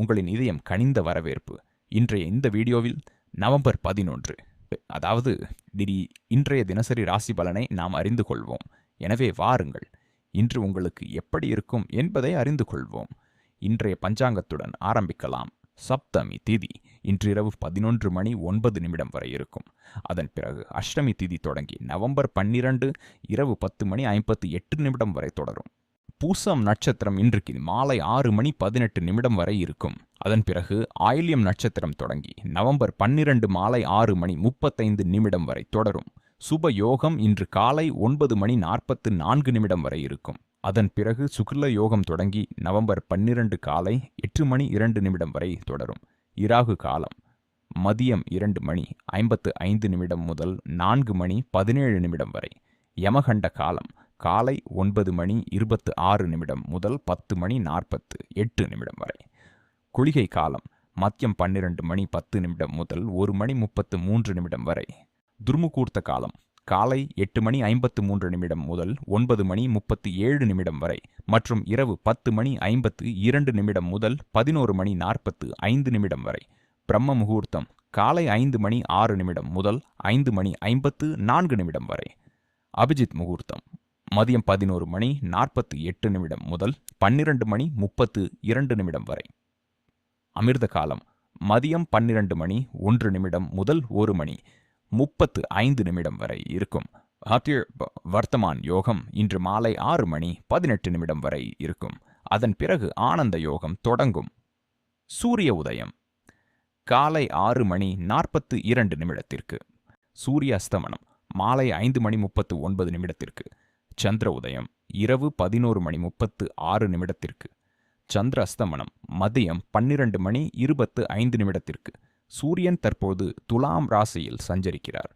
உங்களின் இதயம் கனிந்த வரவேற்பு. இன்றைய இந்த வீடியோவில் நவம்பர் பதினொன்று. அதாவது திடீ இன்றைய தினசரி ராசி பலனை நாம் அறிந்து கொள்வோம். எனவே வாருங்கள் இன்று உங்களுக்கு எப்படி இருக்கும் என்பதை அறிந்து கொள்வோம். இன்றைய பஞ்சாங்கத்துடன் ஆரம்பிக்கலாம். சப்தமி திதி இன்றிரவு பதினொன்று மணி ஒன்பது நிமிடம் வரை இருக்கும். அதன் பிறகு அஷ்டமி திதி தொடங்கி நவம்பர் பன்னிரண்டு இரவு பத்து மணி ஐம்பத்து எட்டு நிமிடம் வரை தொடரும். பூசம் நட்சத்திரம் இன்றைக்கு மாலை ஆறு மணி பதினெட்டு நிமிடம் வரை இருக்கும். அதன் பிறகு ஆயில்யம் நட்சத்திரம் தொடங்கி நவம்பர் பன்னிரண்டு மாலை ஆறு மணி முப்பத்தைந்து நிமிடம் வரை தொடரும். சுப யோகம் இன்று காலை ஒன்பது மணி நாற்பத்து நான்கு நிமிடம் வரை இருக்கும். அதன் பிறகு சுக்ல யோகம் தொடங்கி நவம்பர் பன்னிரண்டு காலை எட்டு மணி இரண்டு நிமிடம் வரை தொடரும். இராகு காலம் மதியம் இரண்டு மணி ஐம்பத்து ஐந்து நிமிடம் முதல் நான்கு மணி பதினேழு நிமிடம் வரை. யமகண்ட காலம் காலை ஒன்பது மணி இருபத்து ஆறு நிமிடம் முதல் பத்து மணி நாற்பத்து எட்டு நிமிடம் வரை. குளிகை காலம் மத்தியம் பன்னிரண்டு மணி பத்து நிமிடம் முதல் ஒரு மணி முப்பத்து மூன்று நிமிடம் வரை. துர்முகூர்த்த காலம் காலை எட்டு மணி ஐம்பத்து மூன்று நிமிடம் முதல் ஒன்பது மணி முப்பத்து ஏழு நிமிடம் வரை மற்றும் இரவு பத்து மணி ஐம்பத்து இரண்டு நிமிடம் முதல் பதினோரு மணி நாற்பத்து ஐந்து நிமிடம் வரை. பிரம்ம முகூர்த்தம் காலை ஐந்து மணி ஆறு நிமிடம் முதல் ஐந்து மணி ஐம்பத்து நான்கு நிமிடம் வரை. அபிஜித் முகூர்த்தம் மதியம் பதினோரு மணி நாற்பத்தி எட்டு நிமிடம் முதல் பன்னிரண்டு மணி முப்பத்து இரண்டு நிமிடம் வரை. அமிர்த காலம் மதியம் பன்னிரண்டு மணி ஒன்று நிமிடம் முதல் ஒரு மணி முப்பத்து ஐந்து நிமிடம் வரை இருக்கும். வர்த்தமான் யோகம் இன்று மாலை ஆறு மணி பதினெட்டு நிமிடம் வரை இருக்கும். அதன் பிறகு ஆனந்த யோகம் தொடங்கும். சூரிய உதயம் காலை ஆறு மணி நாற்பத்து இரண்டு நிமிடத்திற்கு. சூரிய அஸ்தமனம் மாலை ஐந்து மணி முப்பத்து ஒன்பது நிமிடத்திற்கு. சந்திர உதயம் இரவு பதினோரு மணி முப்பத்து ஆறு நிமிடத்திற்கு. சந்திர அஸ்தமனம் மதியம் பன்னிரண்டு மணி இருபத்து ஐந்து நிமிடத்திற்கு. சூரியன் தற்போது துலாம் ராசியில் சஞ்சரிக்கிறார்.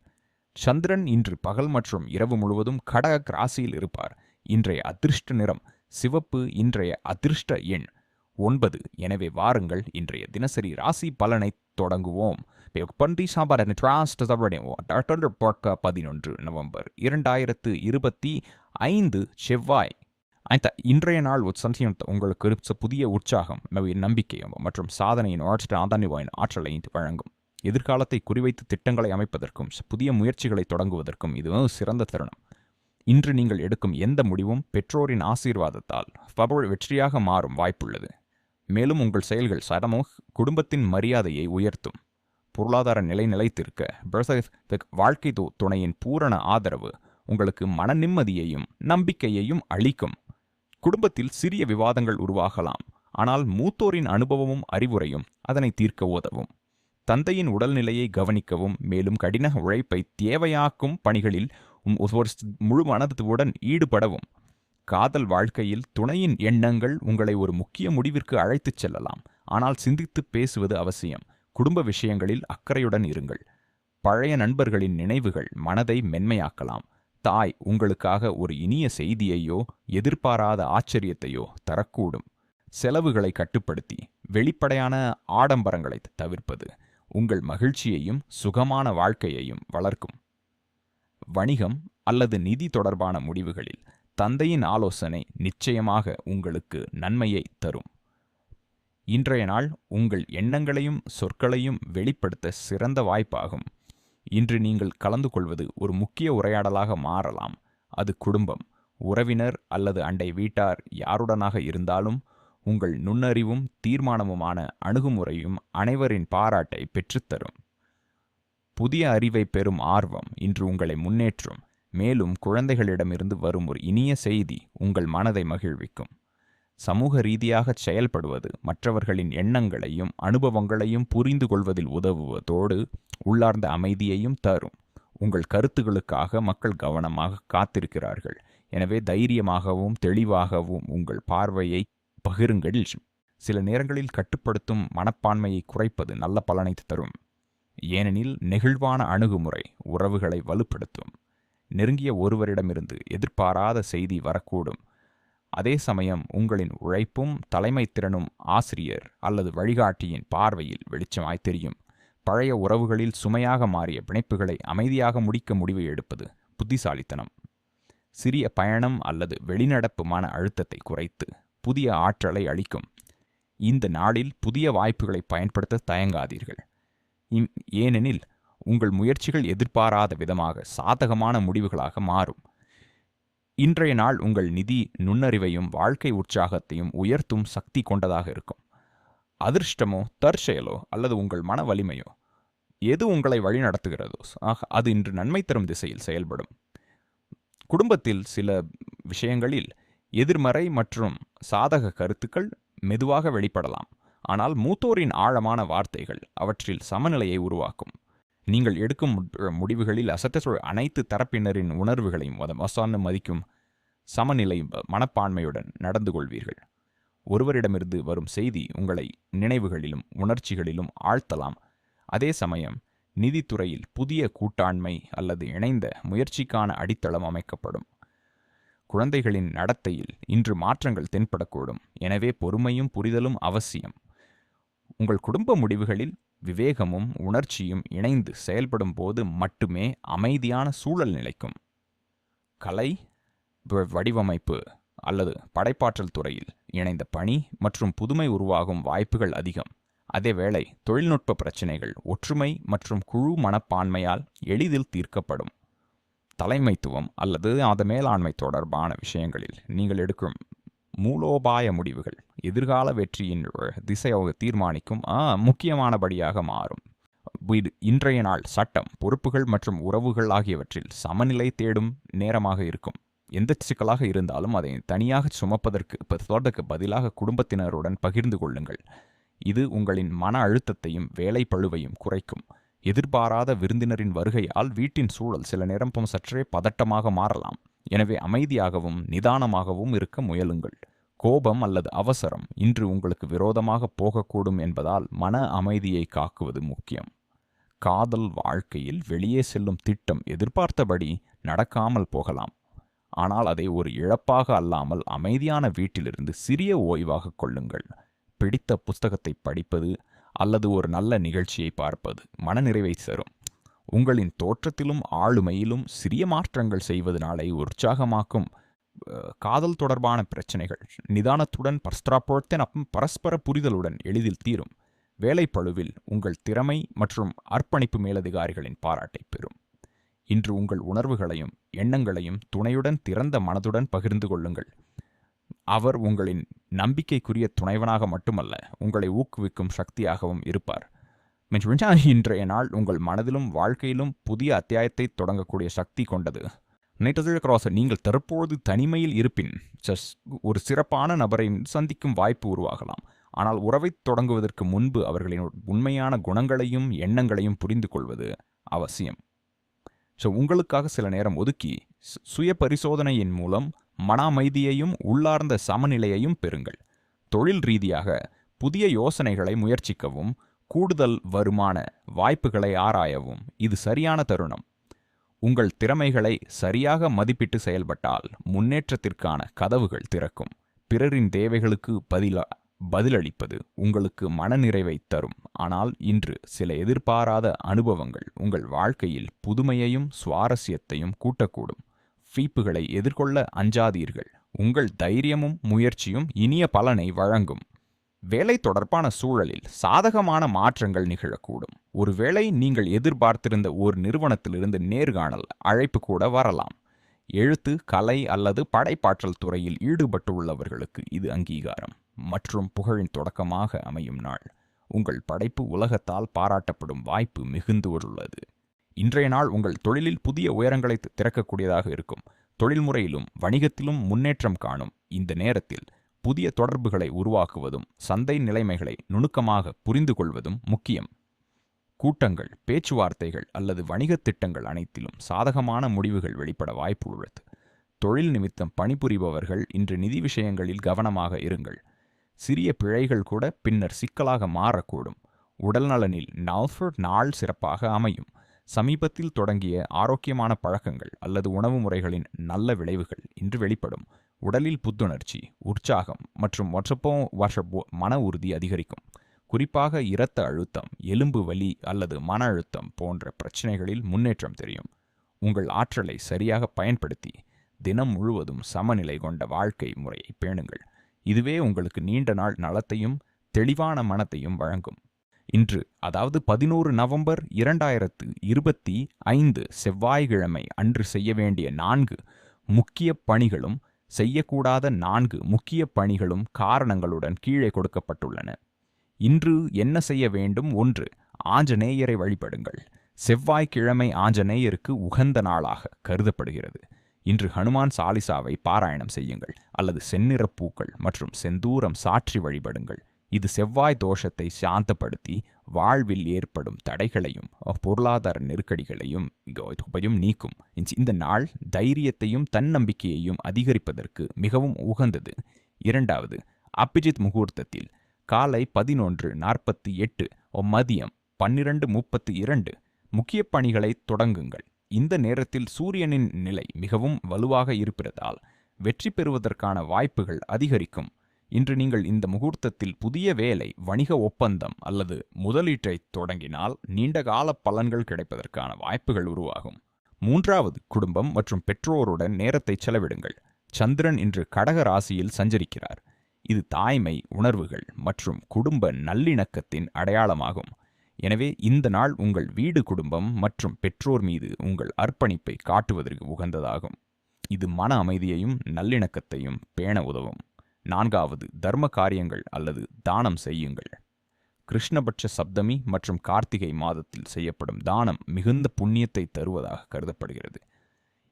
சந்திரன் இன்று பகல் மற்றும் இரவு முழுவதும் கடக ராசியில் இருப்பார். இன்றைய அதிர்ஷ்ட நிறம் சிவப்பு இன்றைய அதிர்ஷ்ட எண். ஒன்பது. எனவே வாருங்கள் இன்றைய தினசரி ராசி பலனை தொடங்குவோம். பண்டி சாம்பார் பதினொன்று நவம்பர் இரண்டாயிரத்து இருபத்தி ஐந்து செவ்வாய். அந்த இன்றைய நாள் சந்தியம் உங்களுக்கு புதிய உற்சாகம் நம்பிக்கையும் மற்றும் சாதனையின் வளர்ச்சி ஆதானிவாயின் ஆற்றலை வழங்கும். எதிர்காலத்தை குறிவைத்து திட்டங்களை அமைப்பதற்கும் புதிய முயற்சிகளை தொடங்குவதற்கும் இது சிறந்த தருணம். இன்று நீங்கள் எடுக்கும் எந்த முடிவும் பெற்றோரின் ஆசீர்வாதத்தால் பபுள் வெற்றியாக மாறும் வாய்ப்புள்ளது. மேலும் உங்கள் செயல்கள் சடமோ குடும்பத்தின் மரியாதையை உயர்த்தும். பொருளாதார நிலை நிலைத்திருக்க வாழ்க்கை துணையின் பூரண ஆதரவு உங்களுக்கு மன நிம்மதியையும் நம்பிக்கையையும் அளிக்கும். குடும்பத்தில் சிறிய விவாதங்கள் உருவாகலாம். ஆனால் மூத்தோரின் அனுபவமும் அறிவுரையும் அதனை தீர்க்க உதவும். தந்தையின் உடல்நிலையை கவனிக்கவும் மேலும் கடின உழைப்பை தேவையாக்கும் பணிகளில் ஒரு முழு மனதுடன் ஈடுபடவும். காதல் வாழ்க்கையில் துணையின் எண்ணங்கள் உங்களை ஒரு முக்கிய முடிவிற்கு அழைத்துச் செல்லலாம். ஆனால் சிந்தித்து பேசுவது அவசியம். குடும்ப விஷயங்களில் அக்கறையுடன் இருங்கள். பழைய நண்பர்களின் நினைவுகள் மனதை மென்மையாக்கலாம். தாய் உங்களுக்காக ஒரு இனிய செய்தியையோ எதிர்பாராத ஆச்சரியத்தையோ தரக்கூடும். செலவுகளை கட்டுப்படுத்தி வெளிப்படையான ஆடம்பரங்களை தவிர்ப்பது உங்கள் மகிழ்ச்சியையும் சுகமான வாழ்க்கையையும் வளர்க்கும். வணிகம் அல்லது நிதி தொடர்பான முடிவுகளில் தந்தையின் ஆலோசனை நிச்சயமாக உங்களுக்கு நன்மையை தரும். இன்றைய நாள் உங்கள் எண்ணங்களையும் சொற்களையும் வெளிப்படுத்த சிறந்த வாய்ப்பாகும். இன்று நீங்கள் கலந்து கொள்வது ஒரு முக்கிய உரையாடலாக மாறலாம். அது குடும்பம் உறவினர் அல்லது அண்டை வீட்டார் யாருடனாக இருந்தாலும் உங்கள் நுண்ணறிவும் தீர்மானமுமான அணுகுமுறையும் அனைவரின் பாராட்டை பெற்றுத்தரும். புதிய அறிவை பெறும் ஆர்வம் இன்று உங்களை முன்னேற்றும். மேலும் குழந்தைகளிடமிருந்து வரும் ஒரு இனிய செய்தி உங்கள் மனதை மகிழ்விக்கும். சமூக ரீதியாக செயல்படுவது மற்றவர்களின் எண்ணங்களையும் அனுபவங்களையும் புரிந்து கொள்வதில் உதவுவதோடு உள்ளார்ந்த அமைதியையும் தரும். உங்கள் கருத்துகளுக்காக மக்கள் கவனமாக காத்திருக்கிறார்கள். எனவே தைரியமாகவும் தெளிவாகவும் உங்கள் பார்வையை பகிருங்கள். சில நேரங்களில் கட்டுப்படுத்தும் மனப்பான்மையை குறைப்பது நல்ல பலனை தரும். ஏனெனில் நெகிழ்வான அணுகுமுறை உறவுகளை வலுப்படுத்தும். நெருங்கிய ஒருவரிடமிருந்து எதிர்பாராத செய்தி வரக்கூடும். அதே சமயம் உங்களின் உழைப்பும் தலைமை திறனும் ஆசிரியர் அல்லது வழிகாட்டியின் பார்வையில் வெளிச்சமாய் தெரியும். பழைய உறவுகளில் சுமையாக மாறிய பிணைப்புகளை அமைதியாக முடிக்க முடிவை எடுப்பது புத்திசாலித்தனம். சிறிய பயணம் அல்லது வெளிநடப்பு மன அழுத்தத்தை குறைத்து புதிய ஆற்றலை அளிக்கும். இந்த நாளில் புதிய வாய்ப்புகளை பயன்படுத்த தயங்காதீர்கள். ஏனெனில் உங்கள் முயற்சிகள் எதிர்பாராத விதமாக சாதகமான முடிவுகளாக மாறும். இன்றைய நாள் உங்கள் நிதி நுண்ணறிவையும் வாழ்க்கை உற்சாகத்தையும் உயர்த்தும் சக்தி கொண்டதாக இருக்கும். அதிர்ஷ்டமோ தற்செயலோ அல்லது உங்கள் மன வலிமையோ எது உங்களை வழிநடத்துகிறதோ ஆக அது இன்று நன்மை தரும் திசையில் செயல்படும். குடும்பத்தில் சில விஷயங்களில் எதிர்மறை மற்றும் சாதக கருத்துக்கள் மெதுவாக வெளிப்படலாம். ஆனால் மூத்தோரின் ஆழமான வார்த்தைகள் அவற்றில் சமநிலையை உருவாக்கும். நீங்கள் எடுக்கும் முடிவுகளில் அசத்த அனைத்து தரப்பினரின் உணர்வுகளையும் வத- மதிக்கும் சமநிலை மனப்பான்மையுடன் நடந்து கொள்வீர்கள். ஒருவரிடமிருந்து வரும் செய்தி உங்களை நினைவுகளிலும் உணர்ச்சிகளிலும் ஆழ்த்தலாம். அதே சமயம் நிதித்துறையில் புதிய கூட்டாண்மை அல்லது இணைந்த முயற்சிக்கான அடித்தளம் அமைக்கப்படும். குழந்தைகளின் நடத்தையில் இன்று மாற்றங்கள் தென்படக்கூடும். எனவே பொறுமையும் புரிதலும் அவசியம். உங்கள் குடும்ப முடிவுகளில் விவேகமும் உணர்ச்சியும் இணைந்து செயல்படும் போது மட்டுமே அமைதியான சூழல் நிலைக்கும். கலை வடிவமைப்பு அல்லது படைப்பாற்றல் துறையில் இணைந்த பணி மற்றும் புதுமை உருவாகும் வாய்ப்புகள் அதிகம். அதேவேளை தொழில்நுட்ப பிரச்சினைகள் ஒற்றுமை மற்றும் குழு மனப்பான்மையால் எளிதில் தீர்க்கப்படும். தலைமைத்துவம் அல்லது அந்த மேலாண்மை தொடர்பான விஷயங்களில் நீங்கள் எடுக்கும் மூலோபாய முடிவுகள். எதிர்கால வெற்றியின் திசையை தீர்மானிக்கும் ஆ, முக்கியமானபடியாக மாறும். இது இன்றைய நாள் சட்டம் பொறுப்புகள் மற்றும் உறவுகள் ஆகியவற்றில் சமநிலை தேடும் நேரமாக இருக்கும். எந்த சிக்கலாக இருந்தாலும் அதை தனியாக சுமப்பதற்கு தொடர்க்கு பதிலாக குடும்பத்தினருடன் பகிர்ந்து கொள்ளுங்கள். இது உங்களின் மன அழுத்தத்தையும் வேலை பழுவையும் குறைக்கும். எதிர்பாராத விருந்தினரின் வருகையால் வீட்டின் சூழல் சில நேரம் சற்றே பதட்டமாக மாறலாம். எனவே அமைதியாகவும் நிதானமாகவும் இருக்க முயலுங்கள். கோபம் அல்லது அவசரம் இன்று உங்களுக்கு விரோதமாக போகக்கூடும் என்பதால் மன அமைதியை காக்குவது முக்கியம். காதல் வாழ்க்கையில் வெளியே செல்லும் திட்டம் எதிர்பார்த்தபடி நடக்காமல் போகலாம். ஆனால் அதை ஒரு இழப்பாக அல்லாமல் அமைதியான வீட்டிலிருந்து சிறிய ஓய்வாக கொள்ளுங்கள். பிடித்த புஸ்தகத்தை படிப்பது அல்லது ஒரு நல்ல நிகழ்ச்சியை பார்ப்பது மனநிறைவை தரும். உங்களின் தோற்றத்திலும் ஆளுமையிலும் சிறிய மாற்றங்கள் செய்வது நாளை உற்சாகமாக்கும் காதல் தொடர்பான பிரச்சனைகள் நிதானத்துடன் பரஸ்பரப்பொழுத்தன் பரஸ்பர புரிதலுடன் எளிதில் தீரும். வேலைப்பளுவில் உங்கள் திறமை மற்றும் அர்ப்பணிப்பு மேலதிகாரிகளின் பாராட்டை பெறும். இன்று உங்கள் உணர்வுகளையும் எண்ணங்களையும் துணையுடன் திறந்த மனதுடன் பகிர்ந்து கொள்ளுங்கள். அவர் உங்களின் நம்பிக்கைக்குரிய துணைவனாக மட்டுமல்ல உங்களை ஊக்குவிக்கும் சக்தியாகவும் இருப்பார். மென்ஷா இன்றைய நாள் உங்கள் மனதிலும் வாழ்க்கையிலும் புதிய அத்தியாயத்தை தொடங்கக்கூடிய சக்தி கொண்டது. நேற்று கிராஸ் நீங்கள் தற்போது தனிமையில் இருப்பின் ஜஸ் ஒரு சிறப்பான நபரை சந்திக்கும் வாய்ப்பு உருவாகலாம். ஆனால் உறவை தொடங்குவதற்கு முன்பு அவர்களின் உண்மையான குணங்களையும் எண்ணங்களையும் புரிந்து கொள்வது அவசியம். ஸோ உங்களுக்காக சில நேரம் ஒதுக்கி சுய பரிசோதனையின் மூலம் மன அமைதியையும் உள்ளார்ந்த சமநிலையையும் பெறுங்கள். தொழில் ரீதியாக புதிய யோசனைகளை முயற்சிக்கவும் கூடுதல் வருமான வாய்ப்புகளை ஆராயவும். இது சரியான தருணம். உங்கள் திறமைகளை சரியாக மதிப்பிட்டு செயல்பட்டால் முன்னேற்றத்திற்கான கதவுகள் திறக்கும். பிறரின் தேவைகளுக்கு பதிலா பதிலளிப்பது உங்களுக்கு மனநிறைவை தரும். ஆனால் இன்று சில எதிர்பாராத அனுபவங்கள் உங்கள் வாழ்க்கையில் புதுமையையும் சுவாரஸ்யத்தையும் கூட்டக்கூடும். ஃபீப்புகளை எதிர்கொள்ள அஞ்சாதீர்கள். உங்கள் தைரியமும் முயற்சியும் இனிய பலனை வழங்கும். வேலை தொடர்பான சூழலில் சாதகமான மாற்றங்கள் நிகழக்கூடும். ஒருவேளை நீங்கள் எதிர்பார்த்திருந்த ஒரு நிறுவனத்திலிருந்து நேர்காணல் அழைப்பு கூட வரலாம். எழுத்து கலை அல்லது படைப்பாற்றல் துறையில் ஈடுபட்டுள்ளவர்களுக்கு இது அங்கீகாரம். மற்றும் புகழின் தொடக்கமாக அமையும் நாள். உங்கள் படைப்பு உலகத்தால் பாராட்டப்படும் வாய்ப்பு மிகுந்து உள்ளது இன்றைய நாள் உங்கள் தொழிலில் புதிய உயரங்களை திறக்கக்கூடியதாக இருக்கும். தொழில்முறையிலும் வணிகத்திலும் முன்னேற்றம் காணும். இந்த நேரத்தில் புதிய தொடர்புகளை உருவாக்குவதும் சந்தை நிலைமைகளை நுணுக்கமாக புரிந்து கொள்வதும் முக்கியம். கூட்டங்கள் பேச்சுவார்த்தைகள் அல்லது வணிகத் திட்டங்கள் அனைத்திலும் சாதகமான முடிவுகள் வெளிப்பட வாய்ப்பு உள்ளது. தொழில் நிமித்தம் பணிபுரிபவர்கள் இன்று நிதி விஷயங்களில் கவனமாக இருங்கள். சிறிய பிழைகள் கூட பின்னர் சிக்கலாக மாறக்கூடும். உடல்நலனில் நால்ஃபர்ட் நாள் சிறப்பாக அமையும். சமீபத்தில் தொடங்கிய ஆரோக்கியமான பழக்கங்கள் அல்லது உணவு முறைகளின் நல்ல விளைவுகள் இன்று வெளிப்படும். உடலில் புத்துணர்ச்சி உற்சாகம் மற்றும் வற்றப்போ வருஷ மன உறுதி அதிகரிக்கும். குறிப்பாக இரத்த அழுத்தம் எலும்பு வலி அல்லது மன அழுத்தம் போன்ற பிரச்சனைகளில் முன்னேற்றம் தெரியும். உங்கள் ஆற்றலை சரியாக பயன்படுத்தி தினம் முழுவதும் சமநிலை கொண்ட வாழ்க்கை முறையை பேணுங்கள். இதுவே உங்களுக்கு நீண்ட நாள் நலத்தையும் தெளிவான மனத்தையும் வழங்கும். இன்று அதாவது பதினோரு நவம்பர் இரண்டாயிரத்து இருபத்தி ஐந்து செவ்வாய்க்கிழமை அன்று செய்ய வேண்டிய நான்கு முக்கிய பணிகளும் செய்யக்கூடாத நான்கு முக்கிய பணிகளும் காரணங்களுடன் கீழே கொடுக்கப்பட்டுள்ளன. இன்று என்ன செய்ய வேண்டும்? ஒன்று ஆஞ்சநேயரை வழிபடுங்கள். செவ்வாய்க்கிழமை ஆஞ்சநேயருக்கு உகந்த நாளாக கருதப்படுகிறது. இன்று ஹனுமான் சாலிசாவை பாராயணம் செய்யுங்கள். அல்லது செந்நிற பூக்கள் மற்றும் செந்தூரம் சாற்றி வழிபடுங்கள். இது செவ்வாய் தோஷத்தை சாந்தப்படுத்தி வாழ்வில் ஏற்படும் தடைகளையும் பொருளாதார நெருக்கடிகளையும் நீக்கும். இந்த நாள் தைரியத்தையும் தன்னம்பிக்கையையும் அதிகரிப்பதற்கு மிகவும் உகந்தது. இரண்டாவது அபிஜித் முகூர்த்தத்தில் காலை பதினொன்று நாற்பத்தி எட்டு மதியம் பன்னிரண்டு முப்பத்தி இரண்டு முக்கிய பணிகளை தொடங்குங்கள். இந்த நேரத்தில் சூரியனின் நிலை மிகவும் வலுவாக இருப்பதால் வெற்றி பெறுவதற்கான வாய்ப்புகள் அதிகரிக்கும். இன்று நீங்கள் இந்த முகூர்த்தத்தில் புதிய வேலை வணிக ஒப்பந்தம் அல்லது முதலீட்டை தொடங்கினால் நீண்டகால பலன்கள் கிடைப்பதற்கான வாய்ப்புகள் உருவாகும். மூன்றாவது குடும்பம் மற்றும் பெற்றோருடன் நேரத்தை செலவிடுங்கள். சந்திரன் இன்று கடக ராசியில் சஞ்சரிக்கிறார். இது தாய்மை உணர்வுகள் மற்றும் குடும்ப நல்லிணக்கத்தின் அடையாளமாகும். எனவே இந்த நாள் உங்கள் வீடு குடும்பம் மற்றும் பெற்றோர் மீது உங்கள் அர்ப்பணிப்பை காட்டுவதற்கு உகந்ததாகும். இது மன அமைதியையும் நல்லிணக்கத்தையும் பேண உதவும். நான்காவது தர்ம காரியங்கள் அல்லது தானம் செய்யுங்கள். கிருஷ்ணபட்ச சப்தமி மற்றும் கார்த்திகை மாதத்தில் செய்யப்படும் தானம் மிகுந்த புண்ணியத்தை தருவதாக கருதப்படுகிறது.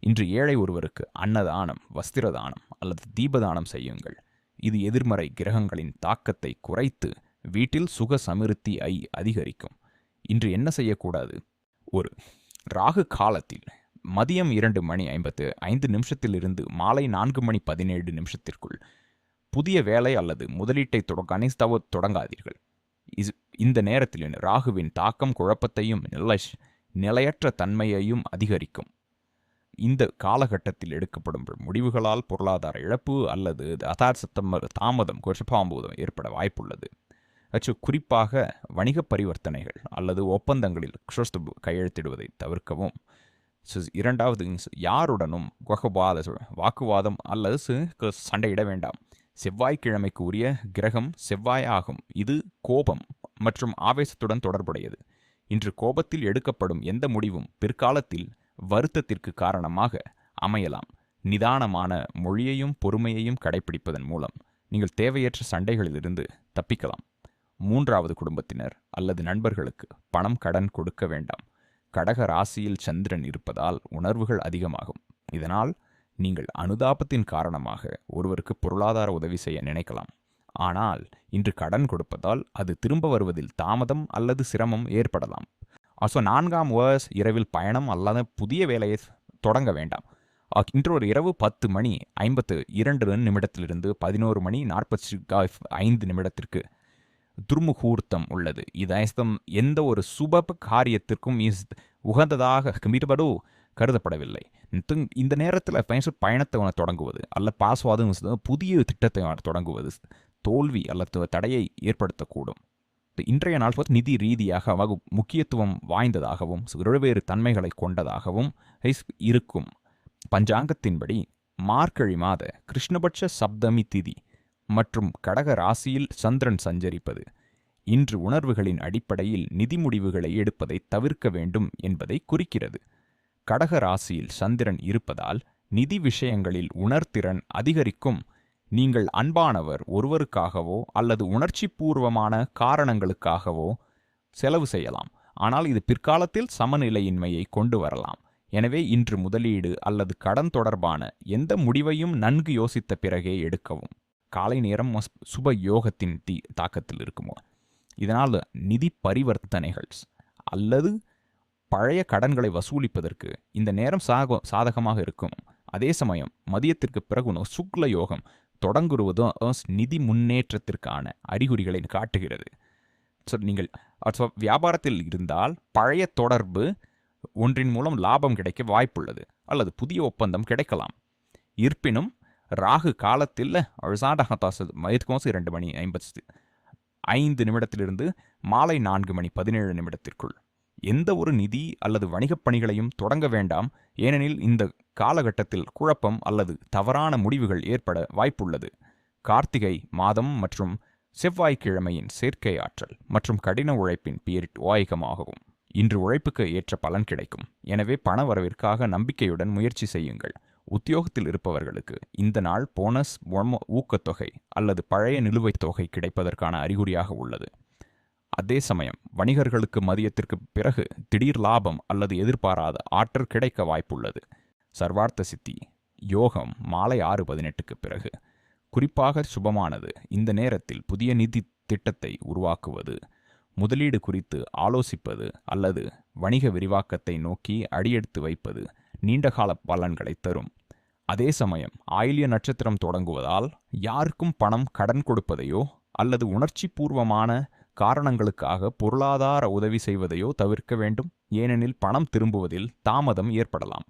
இன்று ஏழை ஒருவருக்கு அன்னதானம் வஸ்திர தானம் அல்லது தீபதானம் செய்யுங்கள். இது எதிர்மறை கிரகங்களின் தாக்கத்தை குறைத்து வீட்டில் சுக சமிருத்தி ஐ அதிகரிக்கும். இன்று என்ன செய்யக்கூடாது? ஒரு ராகு காலத்தில் மதியம் இரண்டு மணி ஐம்பத்து ஐந்து நிமிஷத்திலிருந்து மாலை நான்கு மணி பதினேழு நிமிஷத்திற்குள் புதிய வேலை அல்லது முதலீட்டை கணிஸ்தவ தொடங்காதீர்கள். இந்த நேரத்தில் ராகுவின் தாக்கம் குழப்பத்தையும் நிலை நிலையற்ற தன்மையையும் அதிகரிக்கும். இந்த காலகட்டத்தில் எடுக்கப்படும் முடிவுகளால் பொருளாதார இழப்பு அல்லது அதார்த்தம் தாமதம் குஷபாம்பூதம் ஏற்பட வாய்ப்புள்ளது. அச்சு குறிப்பாக வணிக பரிவர்த்தனைகள் அல்லது ஒப்பந்தங்களில் குஷஸ்து கையெழுத்திடுவதை தவிர்க்கவும். இரண்டாவது யாருடனும் குகவாத வாக்குவாதம் அல்லது சண்டையிட வேண்டாம். செவ்வாய்க்கிழமைக்கு உரிய கிரகம் செவ்வாய் ஆகும். இது கோபம் மற்றும் ஆவேசத்துடன் தொடர்புடையது. இன்று கோபத்தில் எடுக்கப்படும் எந்த முடிவும் பிற்காலத்தில் வருத்தத்திற்கு காரணமாக அமையலாம். நிதானமான மொழியையும் பொறுமையையும் கடைபிடிப்பதன் மூலம் நீங்கள் தேவையற்ற சண்டைகளிலிருந்து தப்பிக்கலாம். மூன்றாவது குடும்பத்தினர் அல்லது நண்பர்களுக்கு பணம் கடன் கொடுக்க வேண்டாம். கடக ராசியில் சந்திரன் இருப்பதால் உணர்வுகள் அதிகமாகும். இதனால் நீங்கள் அனுதாபத்தின் காரணமாக ஒருவருக்கு பொருளாதார உதவி செய்ய நினைக்கலாம். ஆனால் இன்று கடன் கொடுப்பதால் அது திரும்ப வருவதில் தாமதம் அல்லது சிரமம் ஏற்படலாம். ஸோ நான்காம் வேர்ஸ் இரவில் பயணம் அல்லாத புதிய வேலையை தொடங்க வேண்டாம். இன்று ஒரு இரவு பத்து மணி ஐம்பத்து இரண்டு நிமிடத்திலிருந்து பதினோரு மணி நாற்பத்தி ஐந்து நிமிடத்திற்கு துர்முகூர்த்தம் உள்ளது. இதம் எந்த ஒரு சுப காரியத்திற்கும் இஸ் உகந்ததாக மீறுபடு கருதப்படவில்லை. இந்த நேரத்தில் பயணத்தை தொடங்குவது அல்ல பாஸ்வாதம் புதிய திட்டத்தை தொடங்குவது தோல்வி அல்லது தடையை ஏற்படுத்தக்கூடும். இன்றைய நாள் நிதி ரீதியாக முக்கியத்துவம் வாய்ந்ததாகவும் வெவ்வேறு தன்மைகளை கொண்டதாகவும் இருக்கும். பஞ்சாங்கத்தின்படி மார்கழி மாத கிருஷ்ணபட்ச சப்தமி திதி மற்றும் கடக ராசியில் சந்திரன் சஞ்சரிப்பது இன்று உணர்வுகளின் அடிப்படையில் நிதி முடிவுகளை எடுப்பதை தவிர்க்க வேண்டும் என்பதை குறிக்கிறது. கடக ராசியில் சந்திரன் இருப்பதால் நிதி விஷயங்களில் உணர்திறன் அதிகரிக்கும். நீங்கள் அன்பானவர் ஒருவருக்காகவோ அல்லது உணர்ச்சி பூர்வமான காரணங்களுக்காகவோ செலவு செய்யலாம். ஆனால் இது பிற்காலத்தில் சமநிலையின்மையை கொண்டு வரலாம். எனவே இன்று முதலீடு அல்லது கடன் தொடர்பான எந்த முடிவையும் நன்கு யோசித்த பிறகே எடுக்கவும். காலை நேரம் சுப யோகத்தின் தீ தாக்கத்தில் இருக்குமோ? இதனால் நிதி பரிவர்த்தனைகள் அல்லது பழைய கடன்களை வசூலிப்பதற்கு இந்த நேரம் சாக சாதகமாக இருக்கும். அதே சமயம் மதியத்திற்கு பிறகு சுக்ல யோகம் தொடங்குவதும் நிதி முன்னேற்றத்திற்கான அறிகுறிகளை காட்டுகிறது. ஸோ நீங்கள் வியாபாரத்தில் இருந்தால் பழைய தொடர்பு ஒன்றின் மூலம் லாபம் கிடைக்க வாய்ப்புள்ளது அல்லது புதிய ஒப்பந்தம் கிடைக்கலாம். இருப்பினும் ராகு காலத்தில் மயத்துக்கோசு இரண்டு மணி ஐம்பது ஐந்து நிமிடத்திலிருந்து மாலை நான்கு மணி பதினேழு நிமிடத்திற்குள். எந்த ஒரு நிதி அல்லது வணிகப் பணிகளையும் தொடங்க வேண்டாம். ஏனெனில் இந்த காலகட்டத்தில் குழப்பம் அல்லது தவறான முடிவுகள் ஏற்பட வாய்ப்புள்ளது. கார்த்திகை மாதம் மற்றும் செவ்வாய்க்கிழமையின் சேர்க்கை ஆற்றல் மற்றும் கடின உழைப்பின் பீரிட் ஓயகமாகவும் இன்று உழைப்புக்கு ஏற்ற பலன் கிடைக்கும். எனவே பண வரவிற்காக நம்பிக்கையுடன் முயற்சி செய்யுங்கள். உத்தியோகத்தில் இருப்பவர்களுக்கு இந்த நாள் போனஸ் ஊக்கத்தொகை அல்லது பழைய நிலுவைத் தொகை கிடைப்பதற்கான அறிகுறியாக உள்ளது. அதே சமயம் வணிகர்களுக்கு மதியத்திற்கு பிறகு திடீர் லாபம் அல்லது எதிர்பாராத ஆற்றல் கிடைக்க வாய்ப்புள்ளது. சர்வார்த்த சித்தி யோகம் மாலை ஆறு பதினெட்டுக்கு பிறகு. குறிப்பாக சுபமானது. இந்த நேரத்தில் புதிய நிதி திட்டத்தை உருவாக்குவது முதலீடு குறித்து ஆலோசிப்பது அல்லது வணிக விரிவாக்கத்தை நோக்கி அடியெடுத்து வைப்பது நீண்டகால பலன்களை தரும். அதே சமயம் ஆயிலிய நட்சத்திரம் தொடங்குவதால் யாருக்கும் பணம் கடன் கொடுப்பதையோ அல்லது உணர்ச்சி பூர்வமான காரணங்களுக்காக பொருளாதார உதவி செய்வதையோ தவிர்க்க வேண்டும். ஏனெனில் பணம் திரும்புவதில் தாமதம் ஏற்படலாம்.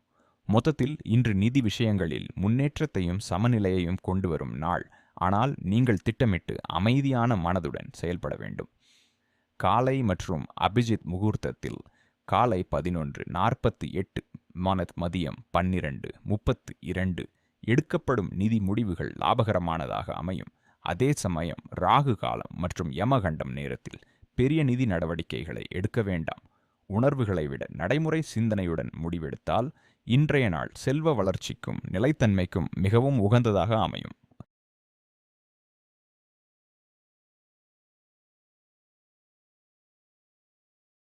மொத்தத்தில் இன்று நிதி விஷயங்களில் முன்னேற்றத்தையும் சமநிலையையும் கொண்டு வரும் நாள். ஆனால் நீங்கள் திட்டமிட்டு அமைதியான மனதுடன் செயல்பட வேண்டும். காலை மற்றும் அபிஜித் முகூர்த்தத்தில் காலை பதினொன்று நாற்பத்தி எட்டு மனத் மதியம் பன்னிரண்டு முப்பத்து இரண்டு. எடுக்கப்படும் நிதி முடிவுகள் லாபகரமானதாக அமையும். அதே சமயம் ராகு காலம் மற்றும் யமகண்டம் நேரத்தில் பெரிய நிதி நடவடிக்கைகளை எடுக்க வேண்டாம். உணர்வுகளை விட நடைமுறை சிந்தனையுடன் முடிவெடுத்தால் இன்றைய நாள் செல்வ வளர்ச்சிக்கும் நிலைத்தன்மைக்கும் மிகவும் உகந்ததாக அமையும்.